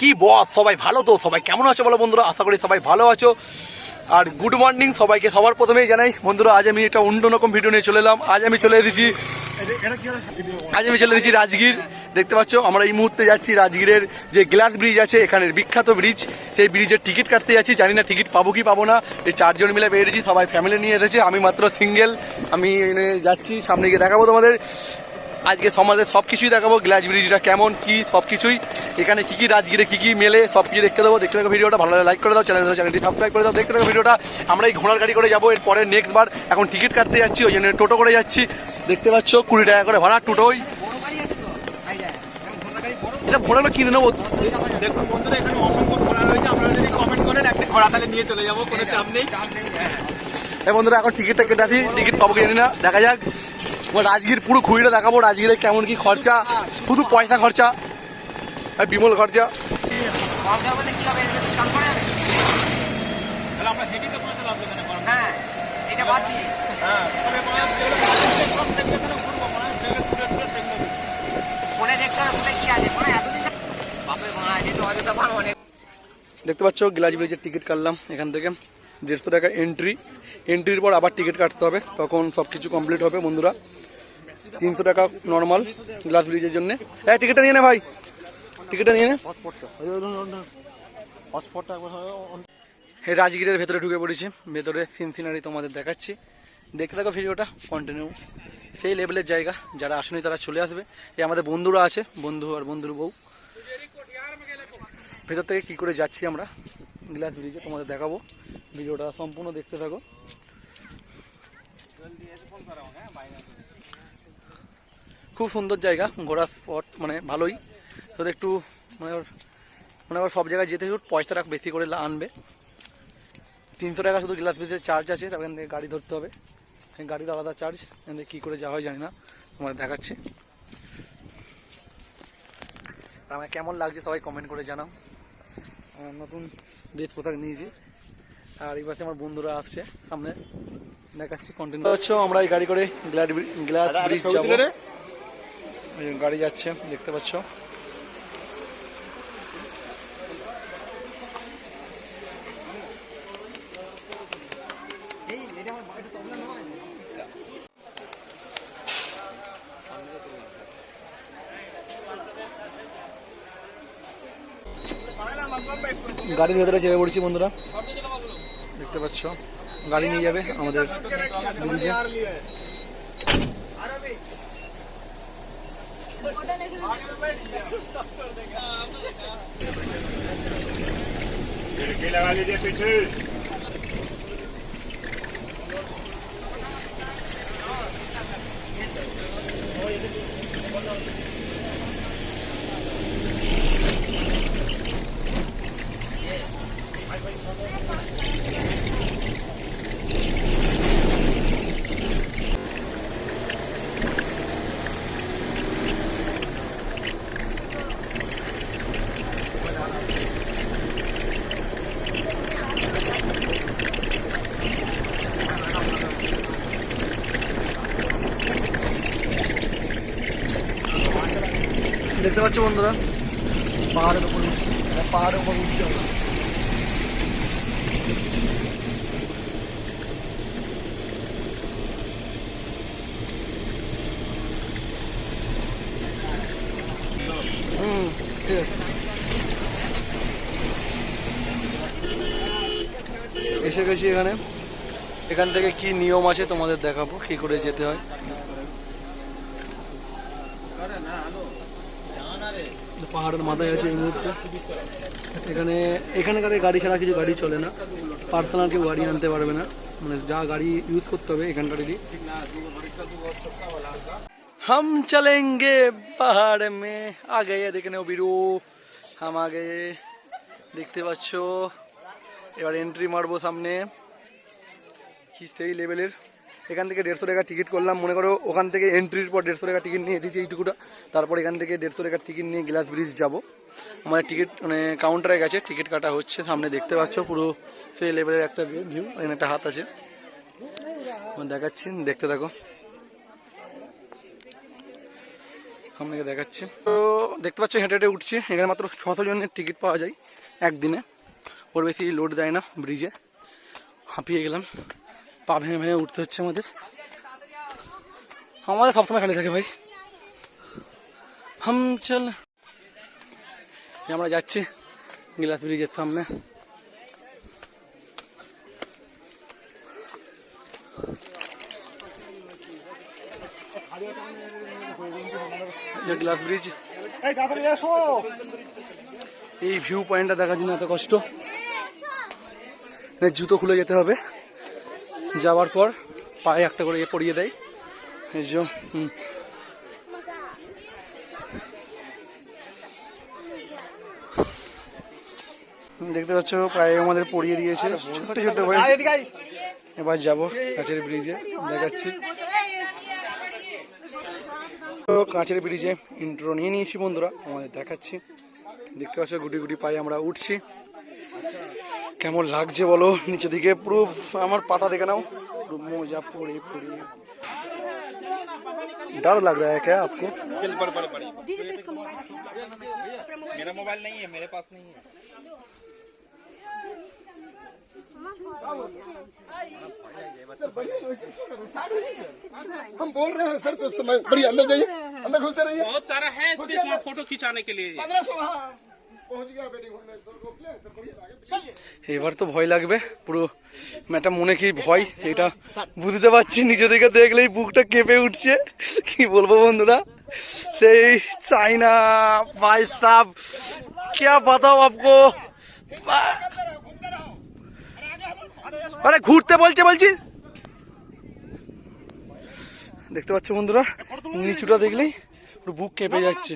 কি বস? সবাই ভালো তো? সবাই কেমন আছো বলো বন্ধুরা? আশা করি সবাই ভালো আছো। আর গুড মর্নিং সবাইকে সবার প্রথমেই জানাই। বন্ধুরা, আজ আমি একটা অন্য রকম ভিডিও নিয়ে চলে এলাম। আজ আমি চলে এসেছি আজ আমি চলে এসেছি রাজগীর। দেখতে পাচ্ছ, আমরা এই মুহূর্তে যাচ্ছি রাজগীরের যে গ্লাস ব্রিজ আছে, এখানের বিখ্যাত ব্রিজ সেই ব্রিজের টিকিট কাটতে যাচ্ছি। জানি না টিকিট পাবো কি পাবো না। এই চারজন মিলে বেরিয়েছি, সবাই ফ্যামিলি নিয়ে এসেছে। আমি মাত্র সিঙ্গেল আমি যাচ্ছি, সামনে গিয়ে দেখাবো তোমাদের। আজকে সমাজে সব কিছুই দেখাবো গ্লাস ব্রিজটা কেমন কি সব কিছুই এখানে কি কি রাজগিরে কি কি মেলে সব কিছু দেখতে দেবো। দেখতে থাকো ভিডিওটা ভালো লাগে লাইক করে দাও চ্যানেল চ্যানেলটি সাবস্ক্রাইব করে দাও। দেখতে থাকো ভিডিওটা আমরা এই ঘোড়ার গাড়ি করে যাব এরপরে নেক্সট বার। এখন টিকিট কাটতে যাচ্ছি ওই জন্য টোটো করে যাচ্ছি। দেখতে পাচ্ছ কুড়ি টাকা করে ভাড়া টোটোই। এটা ভোড়াটা কিনে নেব। দেখুন বন্ধুরা এখানে অসংখ্য ঘোড়া রয়েছে। আপনারা যদি কমেন্ট করেন একটা ঘোড়া তাহলে নিয়ে চলে যাব কোনো চাপ নেই। এই বন্ধুরা এখন টিকিটটা কেটে আসি। টিকিট পাবো কি জানি না দেখা যাক। রাজগীর পুরো খুঁড়িটা দেখাবো, রাজগীরে কেমন কি খরচা, শুধু পয়সা খরচা আর বিমল খরচা। দেখতে পাচ্ছ গ্লাস ব্রিজের টিকিট কাটলাম এখান থেকে। দেড়শো টাকা এন্ট্রি এন্ট্রির পর আবার টিকিট কাটতে হবে, তখন সব কিছু কমপ্লিট হবে বন্ধুরা। তিনশো টাকা নর্মাল গ্লাস ব্রিজের জন্য। হ্যাঁ টিকিটটা নিয়ে নে ভাই। টিকিটটা নিয়ে নে। রাজগীরের ভেতরে ঢুকে পড়েছি, ভেতরে সিন সিনারি তোমাদের দেখাচ্ছি। দেখতে থাকো ভিডিওটা কন্টিনিউ সেই লেভেলের জায়গা, যারা আসেনি তারা চলে আসবে। এই আমাদের বন্ধুরা আছে, বন্ধু আর বন্ধুর বউ। ভেতর থেকে কি করে যাচ্ছি আমরা গ্লাস ব্রিজে তোমাদের দেখাবো। ভিডিওটা সম্পূর্ণ দেখতে থাকো। খুব সুন্দর জায়গা ঘোরার স্পট মানে ভালোই। তো একটু মানে মানে আবার সব জায়গায় যেতে একটু পয়সাটা বেশি করে আনবে। তিনশো টাকা শুধু গ্লাস ব্রিজের চার্জ আছে, তারপরে থেকে গাড়ি ধরতে হবে। গাড়ির আলাদা চার্জ এখান কী করে যাওয়া হয় জানি না তোমার দেখাচ্ছি। আমার কেমন লাগছে সবাই কমেন্ট করে জানাও। নতুন ড্রেস পোশাক নিয়েছি। আর এই পাশে আমার বন্ধুরা আসছে সামনে। দেখাচ্ছি কন্টিনিউ হচ্ছে আমরা এই গাড়ি করে গ্লাস গ্লাস ব্রিজ যাব। গাড়ি যাচ্ছে দেখতে পাচ্ছ? গাড়ির ভেতরে চেপে পড়ছি বন্ধুরা। দেখতে পাচ্ছ গাড়ি নিয়ে যাবে আমাদের ব্রিজে खिड़की लगा लीजिए पीछे দেখতে পাচ্ছ বন্ধুরা? পাহাড়ের উপর উঠছি। পাহাড়ের উপর উঠছি আমরা। এসে গেছি এখানে। এখান থেকে কি নিয়ম আছে তোমাদের দেখাবো, কি করে যেতে হয়। পাহাড়ের মাথায় আছে এই মুহূর্তে। এখানে, এখানকার গাড়ি ছাড়া কিছু গাড়ি চলে না। পার্সোনাল কেউ গাড়ি আনতে পারবে না। মানে যা গাড়ি ইউজ করতে হবে এখানকারেরই হাম चलेंगे पहाड़ में आ गए देखने बीरू हम आ गए দেখতে পাচ্ছ? এবার এন্ট্রি মারবো সামনে। কি সেই লেভেলের এখান থেকে দেড়শো টাকা টিকিট করলাম। মনে করো ওখান থেকে এন্ট্রির পর দেড়শো টাকা টিকিট নিয়ে দিয়েছি এইটুকুটা। তারপর এখান থেকে দেড়শো টাকার টিকিট নিয়ে গ্লাস ব্রিজ যাব। আমাদের টিকিট মানে কাউন্টারে গেছে। টিকিট কাটা হচ্ছে। সামনে দেখতে পাচ্ছ পুরো সে লেভেলের একটা ভিউ এখানে একটা হাত আছে। দেখাচ্ছি, দেখতে থাকো। আপনাকে দেখাচ্ছি। তো দেখতে পাচ্ছ, হেঁটে হেঁটে উঠছি। এখানে মাত্র ছশো জনের টিকিট পাওয়া যায় একদিনে। ওর বেশি লোড দেয় না ব্রিজে হাঁপিয়ে গেলাম। পা ভেঙে ভেঙে উঠতে হচ্ছে আমাদের। আমাদের সবসময় খালি থাকে ভাই। হাম চল। আমরা যাচ্ছি গিলাস ব্রিজের সামনে এই গ্লাস ব্রিজ এই ভিউ পয়েন্টটা দেখার জন্য এত কষ্ট। জুতো খুলে যেতে হবে। যাওয়ার পর পায়ে একটা করে ইয়ে পরিয়ে দেয়। এই যে। দেখতে পাচ্ছ, প্রায় আমাদের পড়িয়ে দিয়েছে। ছোট্ট ছোট্ট ভাই এবার যাব কাঁচের ব্রিজে দেখাচ্ছি। তো কাঁচের ব্রিজে ইন্ট্রো নিয়ে নিয়েছি বন্ধুরা আমাদের দেখাচ্ছি। দেখতে পাচ্ছ, গুটি গুটি পায়ে আমরা উঠছি। কেমন লাগছে বলো নিচে দিকে পুরো আমার পাটা দেখে নাও পুরো মোজা পরে পরে डर लग रहा है क्या आपको चल बड़े बड़े बड़े मेरा मोबाइल नहीं है मेरे पास नहीं है हम बोल रहे हैं सर सब समय बढ़िया अंदर जाइए अंदर घुसते रहिए बहुत सारा है स्पेस में फोटो खिंचाने के लिए पंद्रह सौ हाँ पहुंच गया वेटिंग हॉल में सर रोक ले सर बढ़िया आगे चलिए এবার তো ভয় লাগবে পুরো ম্যাটা মনে কি ভয় এটা বুঝতে পারছি নিজে থেকে দেখলেই বুকটা কেঁপে উঠছে কি বলবো বন্ধুরা সেই চাইনা ভাই সাহ क्या बताओ आपको আরে ঘুরতে বলছে বলছি দেখতে পাচ্ছ বন্ধুরা নিচুটা দেখলেই পুরো বুক কেঁপে যাচ্ছে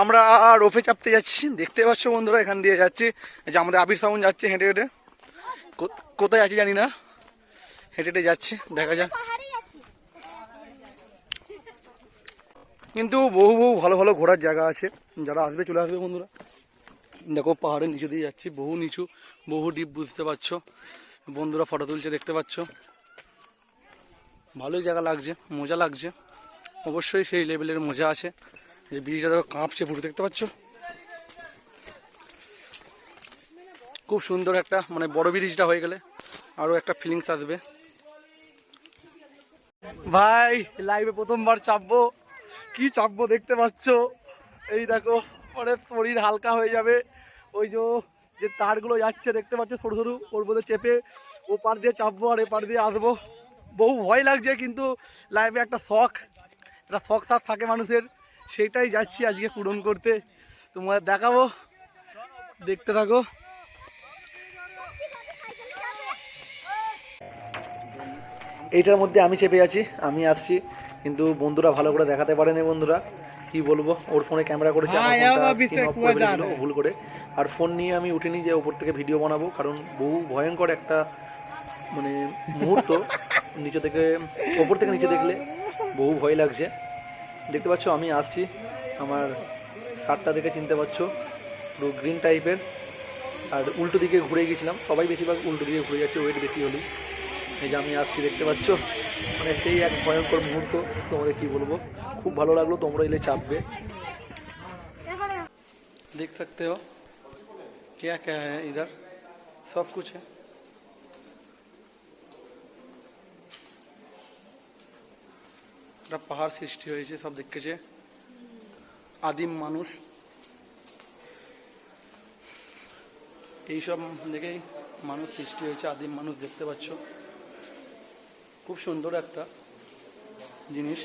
আমরা রোপে চাপতে যাচ্ছি। দেখতে পাচ্ছ বন্ধুরা, এখান দিয়ে যাচ্ছি। যে আমাদের আবির সাউন্ড যাচ্ছে হেঁটে হেঁটে। কোথায় আছি জানি না। হেঁটে হেঁটে যাচ্ছে, দেখা যাক। কিন্তু বহু বহু ভালো ভালো ঘোরার জায়গা আছে। যারা আসবে চলে আসবে বন্ধুরা। দেখো পাহাড়ের নিচু দিয়ে যাচ্ছি, বহু নিচু, বহু ডিপ, বুঝতে পারছ। বন্ধুরা ফটো তুলছে, দেখতে পাচ্ছ। ভালোই জায়গা লাগছে, মজা লাগছে। অবশ্যই সেই লেভেলের মজা আছে। যে ব্রিজটা দেখো কাঁপছে পুরো, দেখতে পাচ্ছ? খুব সুন্দর একটা মানে বড় ব্রিজটা হয়ে গেলে আরও একটা ফিলিংস আসবে। ভাই লাইভে প্রথমবার চাপবো। কি চাপবো দেখতে পাচ্ছ? এই দেখো পরে শরীর হালকা হয়ে যাবে। ওই যে যে তারগুলো যাচ্ছে, দেখতে পাচ্ছ সরু সরু? ওর মধ্যে চেপে ও পার দিয়ে চাপবো আর এ পার দিয়ে আসব। বহু ভয় লাগছে কিন্তু লাইভে একটা শখ একটা শখ সাথ থাকে মানুষের সেইটাই যাচ্ছি আজকে পূরণ করতে। তোমাদের দেখাবো দেখতে থাকো। এইটার মধ্যে আমি চেপে আছি আমি আসছি কিন্তু বন্ধুরা ভালো করে দেখাতে পারেনি বন্ধুরা। কি বলব ওর ফোনে ক্যামেরা করেছে ফেলেছিল ভুল করে। আর ফোন নিয়ে আমি উঠিনি যে ওপর থেকে ভিডিও বানাবো কারণ বহু ভয়ঙ্কর একটা মানে মুহূর্ত। নিচে থেকে ওপর থেকে নিচে দেখলে বহু ভয় লাগছে দেখতে পাচ্ছ আমি আসছি আমার শার্টটা দেখে চিনতে পারছো পুরো গ্রিন টাইপের আর উল্টো দিকে ঘুরে গেছিলাম সবাই বেশিরভাগ উল্টো দিকে ঘুরে যাচ্ছে ওয়েট বেশি হলেই এই যে আমি আসছি দেখতে পাচ্ছ মানে সেই এক ভয়ঙ্কর মুহূর্ত তোমাদের কি বলবো খুব ভালো লাগলো তোমরা এলে চাপবে देख सकते हो क्या क्या है इधर सब कुछ है একটা পাহাড় সৃষ্টি হয়েছে, সব দেখেছে। আদিম মানুষ। এইসব দেখেই মানুষ সৃষ্টি হয়েছে, আদিম মানুষ দেখতে পাচ্ছ। খুব সুন্দর একটা জিনিস।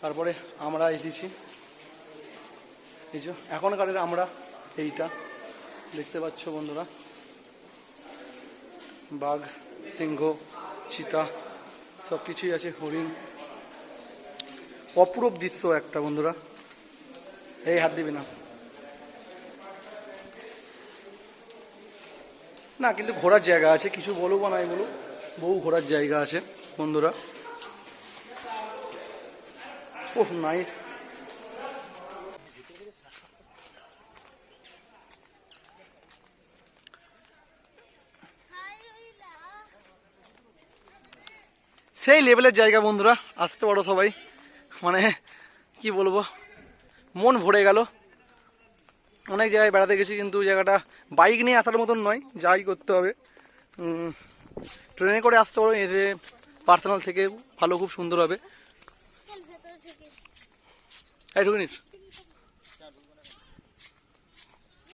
তারপরে আমরা এসেছি। এই যে এখনকারের আমরা এইটা দেখতে পাচ্ছ বন্ধুরা। বাঘ, সিংহ, চিতা। সবকিছুই আছে, হরিণ। অপরূপ দৃশ্য একটা, বন্ধুরা। এই হাত দিবি না। না, কিন্তু ঘোরার জায়গা আছে, কিছু বলো বা নাই বলো বহু ঘোরার জায়গা আছে, বন্ধুরা। খুব নাইস সেই লেভেলের জায়গা বন্ধুরা, আসতে পারো সবাই। মানে কি বলব? মন ভরে গেল। অনেক জায়গায় বেড়াতে গেছি, কিন্তু জায়গাটা বাইক নিয়ে আসার মতন নয়, যাই করতে হবে। ট্রেনে করে আসতে পারো, এতে পার্সোনাল থেকে ভালো, খুব সুন্দর হবে। এইটুকুনি